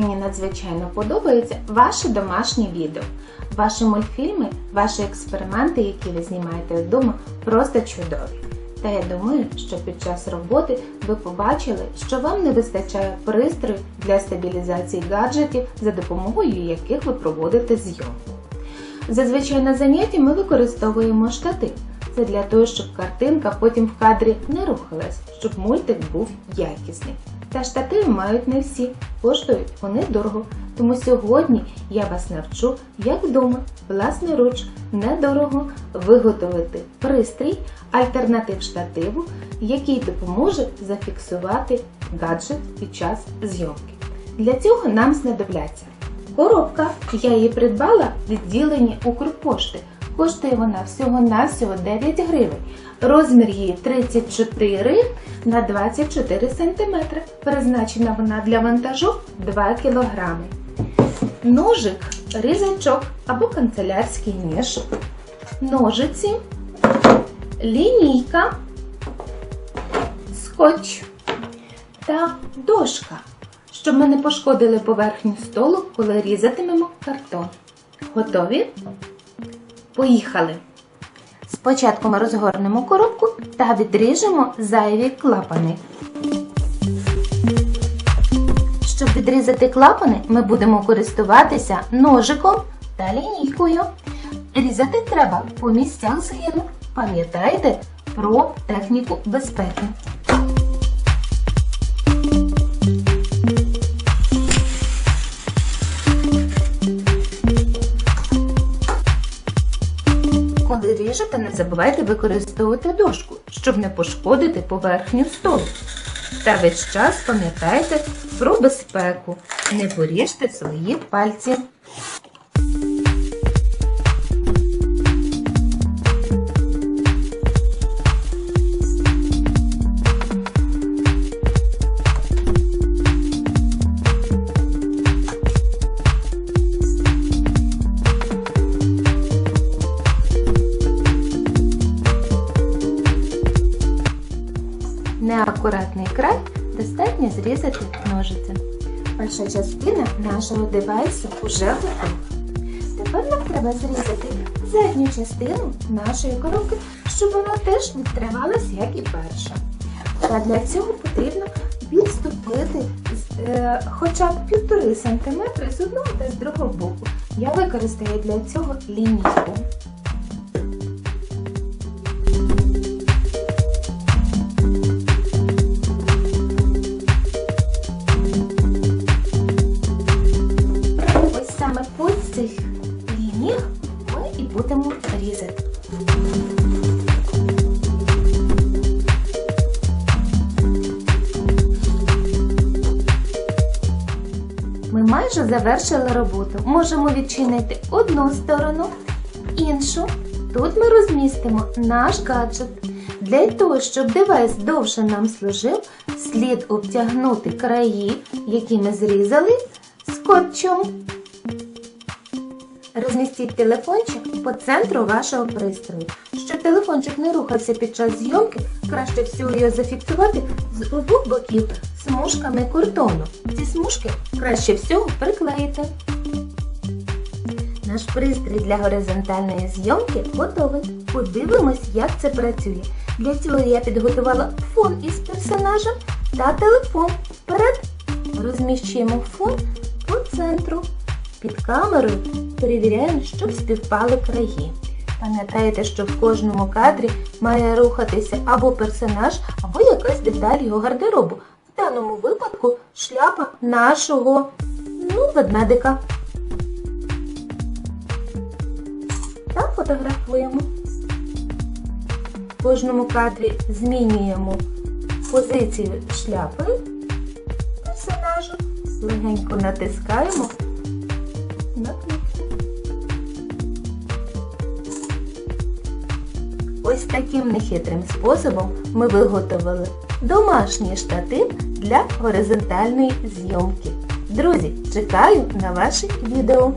надзвичайно подобаються ваші домашні відео. Ваші мультфільми, ваші експерименти, які ви знімаєте вдома, просто чудові. Та я думаю, що під час роботи ви побачили, що вам не вистачає пристрою для стабілізації гаджетів, за допомогою яких ви проводите зйомку. Зазвичай на занятті ми використовуємо штатив. Це для того, щоб картинка потім в кадрі не рухалась, щоб мультик був якісний. Та штативи мають не всі, коштують вони дорого. Тому сьогодні я вас навчу, як вдома, власноруч, недорого виготовити пристрій, альтернатив штативу, який допоможе зафіксувати гаджет під час зйомки. Для цього нам знадобляться коробка. Я її придбала в відділенні Укрпошти. Коштує вона всього-навсього 9 гривень. Розмір її 34 на 24 см. Призначена вона для вантажу 2 кг. Ножик, різачок або канцелярський ніж, ножиці, лінійка, скотч та дошка, щоб ми не пошкодили поверхню столу, коли різатимемо картон. Готові? Поїхали! Спочатку ми розгорнемо коробку та відріжемо зайві клапани. Щоб відрізати клапани, ми будемо користуватися ножиком та лінійкою. Різати треба по місцях згину. Пам'ятайте про техніку безпеки. Коли та не забувайте використовувати дошку, щоб не пошкодити поверхню столу. Та весь час пам'ятайте про безпеку. Не поріжте свої пальці. Неакуратний край достатньо зрізати ножицем. Перша частина нашого девайсу вже готова. Тепер нам треба зрізати задню частину нашої коробки, щоб вона теж відкривалась, як і перша. Та для цього потрібно відступити з, е, хоча б 1,5 см з одного та з другого боку. Я використаю для цього лінійку. Цих лініях ми і будемо різати. Ми майже завершили роботу. Можемо відчинити одну сторону, іншу. Тут ми розмістимо наш гаджет. Для того, щоб девайс довше нам служив, слід обтягнути краї, які ми зрізали скотчем. Розмістіть телефончик по центру вашого пристрою. Щоб телефончик не рухався під час зйомки, краще всього його зафіксувати з обох боків смужками картону. Ці смужки краще всього приклеїти. Наш пристрій для горизонтальної зйомки готовий. Подивимось, як це працює. Для цього я підготувала фон із персонажем та телефон. Вперед розміщуємо фон по центру. Під камерою перевіряємо, щоб співпали краї. Пам'ятаєте, що в кожному кадрі має рухатися або персонаж, або якась деталь його гардеробу. В даному випадку шляпа нашого ну, ведмедика. Та фотографуємо. В кожному кадрі змінюємо позицію шляпи персонажа, легенько натискаємо Ось таким нехитрим способом ми виготовили домашній штатив для горизонтальної зйомки. Друзі, чекаю на ваші відео.